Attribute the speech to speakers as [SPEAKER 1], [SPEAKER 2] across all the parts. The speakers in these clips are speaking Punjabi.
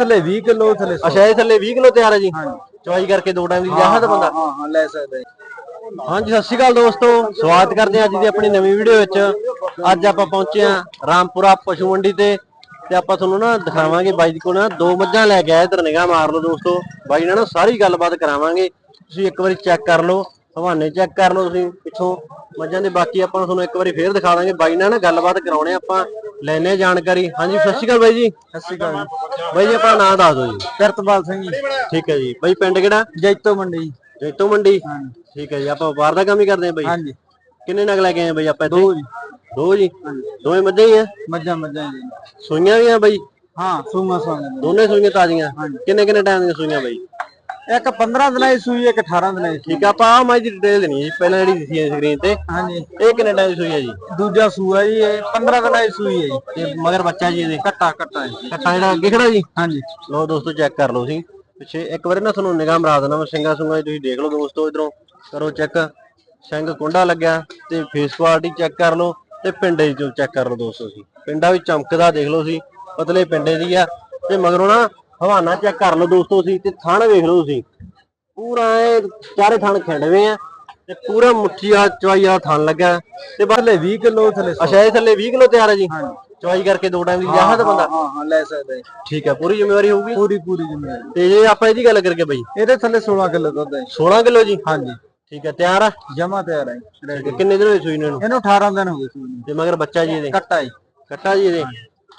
[SPEAKER 1] ਥੱਲੇ 20 ਕਿਲੋ ਥੱਲੇ।
[SPEAKER 2] ਅੱਛਾ ਇਹ ਥੱਲੇ 20 ਕਿਲੋ ਤਿਆਰ ਹੈ ਜੀ। ਚਵਾਈ ਕਰਕੇ ਦੋ ਟਾਈਮ ਦੀ ਜਾਹਦ ਬੰਦਾ।
[SPEAKER 1] ਹਾਂ ਹਾਂ ਲੈ ਸਕਦਾ ਜੀ।
[SPEAKER 2] ਹਾਂਜੀ ਸਤਿ ਸ਼੍ਰੀ ਅਕਾਲ ਦੋਸਤੋ। ਸਵਾਗਤ ਕਰਦੇ ਹਾਂ ਅੱਜ ਦੀ ਆਪਣੀ ਨਵੀਂ ਵੀਡੀਓ ਵਿੱਚ। ਅੱਜ ਆਪਾਂ ਪਹੁੰਚੇ ਹਾਂ ਰਾਮਪੁਰਾ ਪਸ਼ੂ ਮੰਡੀ ਤੇ ਤੇ ਆਪਾਂ ਤੁਹਾਨੂੰ ਨਾ ਦਿਖਾਵਾਂਗੇ ਬਾਈ ਜੀ ਕੋਲ ਨਾ ਦੋ ਮੱਝਾਂ ਲੈ ਕੇ ਆਏ ਇਧਰ ਨਿਗਾਹ ਮਾਰ ਲਓ ਦੋਸਤੋ। ਬਾਈ ਨਾਲ ਨਾ ਸਾਰੀ ਗੱਲਬਾਤ ਕਰਾਵਾਂਗੇ। ਤੁਸੀਂ ਇੱਕ ਵਾਰੀ ਚੈੱਕ ਕਰ ਲਓ ਹਵਾਨੇ ਚੈੱਕ ਕਰ ਲਓ ਤੁਸੀਂ ਪਿੱਛੋਂ। ਮੱਝਾਂ ਦੇ ਬਾਕੀ ਆਪਾਂ ਤੁਹਾਨੂੰ ਇੱਕ ਵਾਰੀ ਫੇਰ ਦਿਖਾ ਦਾਂਗੇ। ਬਾਈ ਨਾਲ ਨਾ ਗੱਲਬਾਤ ਕਰਾਉਣੇ ਆਪਾਂ। ਲੈਣੇ ਜਾਣਕਾਰੀ। ਹਾਂਜੀ ਸਤਿ ਸ਼੍ਰੀ ਅਕਾਲ ਬਾਈ ਜੀ।
[SPEAKER 1] ਸਤਿ ਸ਼੍ਰੀ ਅਕਾਲ।
[SPEAKER 2] ਬਾਈ ਜੀ ਆਪਣਾ ਨਾਮ ਦੱਸ ਦਿਓ ਜੀ।
[SPEAKER 1] ਕਿਰਤਪਾਲ ਸਿੰਘ ਜੀ।
[SPEAKER 2] ਠੀਕ ਹੈ ਜੀ। ਬਾਈ ਪਿੰਡ ਕਿਹੜਾ?
[SPEAKER 1] ਜੈਤੋ ਮੰਡੀ।
[SPEAKER 2] ਜੈਤੋ ਮੰਡੀ। ਠੀਕ ਹੈ ਜੀ। ਆਪਾਂ ਵਪਾਰ ਦਾ ਕੰਮ ਹੀ ਕਰਦੇ ਹਾਂ ਬਾਈ।
[SPEAKER 1] ਹਾਂਜੀ।
[SPEAKER 2] ਕਿੰਨੇ ਨਗ ਲੈ ਕੇ ਆਏ ਬਾਈ ਆਪਾਂ ਇੱਥੇ?
[SPEAKER 1] ਦੋ ਜੀ।
[SPEAKER 2] ਦੋ ਜੀ? ਦੋਵੇਂ ਮੱਝਾਂ ਹੀ ਆ?
[SPEAKER 1] ਮੱਝਾਂ ਮੱਝਾਂ ਜੀ।
[SPEAKER 2] ਸੂਈਆਂ ਵੀ ਆ ਬਾਈ?
[SPEAKER 1] ਹਾਂ ਸੂਮਾ ਸੂਮਾ
[SPEAKER 2] ਦੋਨੇ ਸੂਈਆਂ ਤਾਜ਼ੀਆਂ। ਕਿੰਨੇ ਕਿੰਨੇ ਟਾਈਮ ਦੀਆਂ ਸੂਈਆਂ ਬਾਈ?
[SPEAKER 1] ਇੱਕ 15 ਦਿਨਾਂ ਦੀ ਸੂਈ ਇੱਕ 18 ਦਿਨਾਂ ਦੀ ਸੂਈ।
[SPEAKER 2] ਠੀਕ ਆ ਆਪਾਂ ਆ ਮੱਝ ਦੀ ਡਿਟੇਲ ਦੇਣੀ ਹੈ ਜੀ ਪਹਿਲਾਂ ਜਿਹੜੀ ਦਿੱਤੀ ਹੈ ਸਕਰੀਨ ਤੇ।
[SPEAKER 1] ਹਾਂਜੀ।
[SPEAKER 2] ਇਹ ਕਿੰਨੇ ਟਾਈਮ ਦੀ ਸੂਈ ਹੈ ਜੀ?
[SPEAKER 1] ਦੂਜਾ ਸੂਆ ਜੀ ਇਹ 15 ਦਿਨਾਂ ਦੀ ਸੂਈ ਹੈ ਜੀ।
[SPEAKER 2] ਤੇ ਮਗਰ ਬੱਚਾ ਜੀ ਇਹਦੇ?
[SPEAKER 1] ਕੱਟਾ ਕੱਟਾ ਜੀ।
[SPEAKER 2] ਕੱਟਾ ਜਿਹੜਾ ਅੱਗੇ ਖੜਾ ਜੀ?
[SPEAKER 1] ਹਾਂਜੀ।
[SPEAKER 2] ਲੋ ਦੋਸਤੋ ਚੈੱਕ ਕਰ ਲਓ ਤੁਸੀਂ। ਪਿੱਛੇ ਇੱਕ ਵਾਰੀ ਨਾ ਤੁਹਾਨੂੰ ਨਿਗਾਹ ਮਰਾ ਦੇਣਾ ਮੈਂ ਸਿੰਘਾ ਸੁੰਗਾ ਤੁਸੀਂ ਦੇਖ ਲਓ ਦੋਸਤੋ ਇਧਰੋਂ। ਕਰੋ ਚੈੱਕ ਸਿੰਘ ਕੁੰਡਾ ਲੱਗਿਆ ਤੇ ਫੇਸ ਕੁਆਲਿਟੀ ਚੈੱਕ ਕਰ ਲਓ ਤੇ ਪਿੰਡੇ ਚੋਂ ਚੈੱਕ ਕਰ ਲਓ ਦੋਸਤੋ ਤੁਸੀਂ। ਪਿੰਡਾ ਵੀ ਚਮਕਦਾ ਦੇਖ ਲਓ ਤੁਸੀਂ ਪਤਲੇ ਪਿੰਡੇ ਦੀ ਆ। ਤੇ ਮਗਰੋਂ ਨਾ ਹਵਾਨਾ ਚੈੱਕ ਕਰ ਲਓ ਦੋਸਤੋ ਤੁਸੀਂ ਤੇ ਥਣ ਵੇਖ ਲਓ ਤੁਸੀਂ। ਪੂਰਾ ਇਹ ਚਾਰੇ ਥਣ ਖਿੰਡਵੇਂ ਆ ਤੇ ਪੂਰਾ ਮੁੱਠੀ ਆ ਚਵਾਈ ਆ ਥਣ ਲੱਗਾ। ਤੇ ਬਸ
[SPEAKER 1] ਥੱਲੇ 20 ਕਿਲੋ ਥੱਲੇ।
[SPEAKER 2] ਅੱਛਾ ਇਹ ਥੱਲੇ 20 ਕਿਲੋ ਤਿਆਰ ਹੈ ਜੀ? ਚਵਾਈ ਕਰਕੇ ਦੋ ਟਾਈਮ ਦੀ ਜਾਹਦ ਬੰਦਾ।
[SPEAKER 1] ਹਾਂ ਹਾਂ ਲੈ ਸਕਦਾ ਜੀ।
[SPEAKER 2] ਠੀਕ ਹੈ ਪੂਰੀ ਜ਼ਿੰਮੇਵਾਰੀ ਹੋਊਗੀ?
[SPEAKER 1] ਪੂਰੀ ਪੂਰੀ ਜ਼ਿੰਮੇਵਾਰੀ।
[SPEAKER 2] ਤੇ ਜੇ ਆਪਾਂ ਇਹਦੀ ਗੱਲ ਕਰਕੇ ਬਈ?
[SPEAKER 1] ਇਹਦੇ ਥੱਲੇ 16 ਕਿਲੋ ਦੁੱਧ ਹੈ
[SPEAKER 2] 16 ਕਿਲੋ ਜੀ?
[SPEAKER 1] ਹਾਂਜੀ।
[SPEAKER 2] ਠੀਕ ਹੈ ਤਿਆਰ ਆ?
[SPEAKER 1] ਜਮਾ ਤਿਆਰ ਹੈ
[SPEAKER 2] ਹੈ, ਕਿੰਨੇ ਦਿਨ ਹੋਏ ਸੂਈ ਨੂੰ ਇਹਨੂੰ?
[SPEAKER 1] ਇਹਨੂੰ 18 ਦਿਨ ਹੋ ਗਏ ਸੂਈ ਨੂੰ।
[SPEAKER 2] ਤੇ ਮਗਰ ਬੱਚਾ ਜੀ ਇਹਦੇ?
[SPEAKER 1] ਕੱਟਾ ਜੀ।
[SPEAKER 2] ਕੱਟਾ ਜੀ ਇਹਦੇ?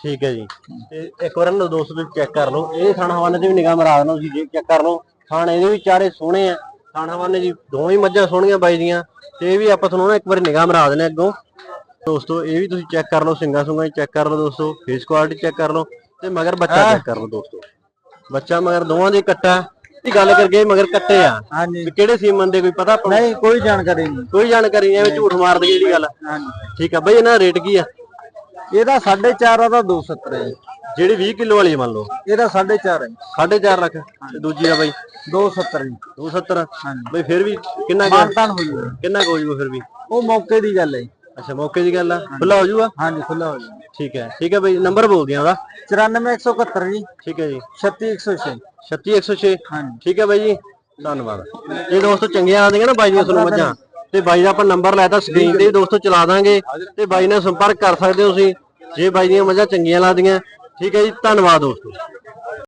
[SPEAKER 2] ਠੀਕ ਹੈ ਜੀ। ਤੇ ਇੱਕ ਵਾਰ ਨਾ ਦੋਸਤੋ ਤੁਸੀਂ ਚੈੱਕ ਕਰ ਲਓ। ਇਹ ਥਣ ਹਵਾਨੇ ਤੇ ਵੀ ਨਿਗਾਹ ਮਰਾ ਦੇਣਾ ਤੁਸੀਂ ਜੇ ਚੈੱਕ ਕਰ ਲਓ। ਥਣ ਇਹਦੇ ਵੀ ਚਾਰੇ ਸੋਹਣੇ ਆ। ਥਣ ਹਵਾਨੇ ਜੀ ਦੋਵੇਂ ਮੱਝਾਂ ਸੋਹਣੀਆਂ ਬਾਈ ਦੀਆਂ। ਤੇ ਇਹ ਵੀ ਆਪਾਂ ਤੁਹਾਨੂੰ ਨਾ ਇੱਕ ਵਾਰੀ ਨਿਗਾਹ ਮਰਾ ਦੇਣਾ ਅੱਗੋਂ। ਦੋਸਤੋ ਇਹ ਵੀ ਤੁਸੀਂ ਚੈੱਕ ਕਰ ਲਓ ਸਿੰਗਾ ਸੁੰਗਾ ਚੈੱਕ ਕਰ ਲਓ ਦੋਸਤੋ। ਫੇਸ ਕੁਆਲਿਟੀ ਚੈੱਕ ਕਰ ਲਓ ਤੇ ਮਗਰ ਬੱਚਾ ਚੈੱਕ ਕਰ ਲਓ ਦੋਸਤੋ। ਬੱਚਾ ਮਗਰ ਦੋਵਾਂ ਦੇ ਕੱਟਾ। ਦੀ ਗੱਲ ਕਰਕੇ ਮਗਰ ਕੱਟੇ ਆ?
[SPEAKER 1] ਹਾਂਜੀ।
[SPEAKER 2] ਕਿਹੜੇ ਸੀਮਨ ਦੇ ਕੋਈ ਪਤਾ?
[SPEAKER 1] ਨਹੀਂ ਕੋਈ ਜਾਣਕਾਰੀ ਨਹੀਂ।
[SPEAKER 2] ਕੋਈ ਜਾਣਕਾਰੀ ਨਹੀਂ ਐਵੇਂ ਝੂਠ ਮਾਰ ਦਈਏ ਜਿਹੜੀ ਗੱਲ।
[SPEAKER 1] ਹਾਂਜੀ।
[SPEAKER 2] ਠੀਕ ਆ ਬਈ ਇਹਨਾਂ ਰੇਟ ਕੀ ਆ?
[SPEAKER 1] ਇਹਦਾ 4.5 ਦਾ 270 ਹੈ।
[SPEAKER 2] ਜਿਹੜੀ 20 ਕਿਲੋ ਵਾਲੀ ਮੰਨ ਲਓ?
[SPEAKER 1] ਇਹਦਾ 4.5 ਹੈ
[SPEAKER 2] 4.5 ਲੱਖ। ਤੇ ਦੂਜੀ ਆ ਬਈ?
[SPEAKER 1] 270 ਜੀ।
[SPEAKER 2] 270
[SPEAKER 1] ਹਾਂਜੀ।
[SPEAKER 2] ਬਈ ਫਿਰ ਵੀ ਕਿੰਨਾ ਕੁ-
[SPEAKER 1] ਮਾਨਤਾਨ ਹੋ ਜੂਗਾ
[SPEAKER 2] ਕਿੰਨਾ ਕੁ ਹੋ ਜਾਊਗਾ ਫਿਰ ਵੀ?
[SPEAKER 1] ਉਹ ਮੌਕੇ ਦੀ ਗੱਲ ਹੈ ਜੀ।
[SPEAKER 2] ਅੱਛਾ ਮੌਕੇ ਦੀ ਗੱਲ ਆ। ਖੁੱਲਾ ਹੋ ਜਾਊਗਾ
[SPEAKER 1] ਹਾਂਜੀ ਖੁੱਲਾ ਹੋ ਜੂਗਾ।
[SPEAKER 2] ਠੀਕ ਹੈ ਠੀਕ ਹੈ ਬਈ। ਨੰਬਰ ਬੋਲ ਦਿਆਂ ਉਹਦਾ।
[SPEAKER 1] 94171 ਜੀ।
[SPEAKER 2] ਠੀਕ ਹੈ ਜੀ।
[SPEAKER 1] 36106
[SPEAKER 2] 36106
[SPEAKER 1] ਹਾਂਜੀ।
[SPEAKER 2] ਠੀਕ ਹੈ ਬਾਈ ਜੀ। ਧੰਨਵਾਦ। ਇਹ ਦੋਸਤੋ ਚੰਗੀਆਂ ਆਉਂਦੀਆਂ ਨਾ ਬਾਈ ਦੀਆਂ ਤੁਹਾਨੂੰ ਮੱਝਾਂ। ਤੇ ਬਾਈ ਦਾ ਆਪਾਂ ਨੰਬਰ ਲਾਇਆ ਤਾਂ ਸਕਰੀਨ ਤੇ ਵੀ ਦੋਸਤੋ ਚਲਾ ਦਾਂਗੇ ਤੇ ਬਾਈ ਨਾਲ ਸੰਪਰਕ ਕਰ ਸਕਦੇ ਹੋ ਤੁਸੀਂ। ਜੇ ਬਾਈ ਦੀਆਂ ਮੱਝਾਂ ਚੰਗੀਆਂ ਲੱਗਦੀਆਂ। ਠੀਕ ਹੈ ਜੀ, ਧੰਨਵਾਦ ਦੋਸਤੋ।